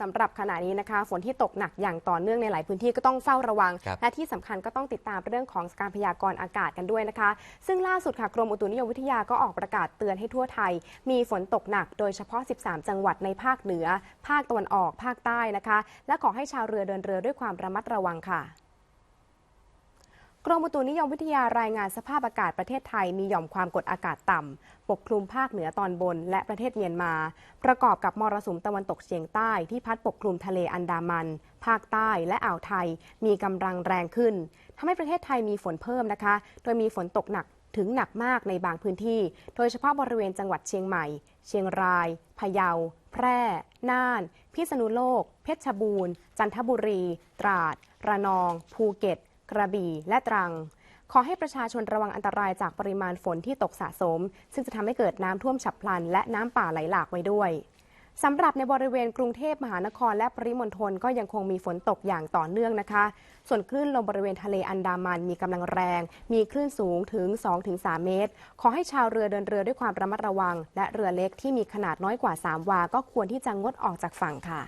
สำหรับขณะนี้นะคะ ฝนที่ตกหนักอย่างต่อเนื่องในหลายพื้นที่ก็ต้องเฝ้าระวังครับและที่สำคัญก็ต้องติดตามเรื่องของการพยากรณ์อากาศกันด้วยนะคะ ซึ่งล่าสุดค่ะกรมอุตุนิยมวิทยาก็ออกประกาศเตือนให้ทั่วไทย มีฝนตกหนักโดยเฉพาะ 13 จังหวัดในภาคเหนือ ภาคตะวันออก ภาคใต้นะคะ และขอให้ชาวเรือเดินเรือด้วยความระมัดระวังค่ะ กรมอุตุนิยมวิทยารายงานสภาพอากาศประเทศไทยมีหย่อมความกดอากาศต่ำ ปกคลุมภาคเหนือตอนบนและประเทศเมียนมา ประกอบกับมรสุมตะวันตกเฉียงใต้ที่พัดปกคลุมทะเลอันดามัน ภาคใต้และอ่าวไทยมีกำลังแรงขึ้นทำให้ประเทศไทยมีฝนเพิ่มนะคะ โดยมีฝนตกหนักถึงหนักมากในบางพื้นที่ โดยเฉพาะบริเวณจังหวัดเชียงใหม่ เชียงราย พะเยา แพร่ น่าน พิษณุโลก เพชรบูรณ์ จันทบุรี ตราด ระนอง ภูเก็ต กระบี่ และตรัง ขอให้ประชาชนระวังอันตรายจากปริมาณฝนที่ตกสะสม ซึ่งจะทำให้เกิดน้ำท่วมฉับพลัน และน้ำป่าไหลหลากไว้ด้วยสำหรับในบริเวณกรุงเทพมหานครและปริมณฑลก็ยังคงมีฝนตกอย่างต่อเนื่องนะคะ ส่วนคลื่นลมบริเวณทะเลอันดามันมีกำลังแรง มีคลื่นสูงถึง 2-3 เมตร ขอให้ชาวเรือเดินเรือด้วยความระมัดระวัง และเรือเล็กที่มีขนาดน้อยกว่า 3 วา ก็ควรที่จะงดออกจากฝั่งค่ะ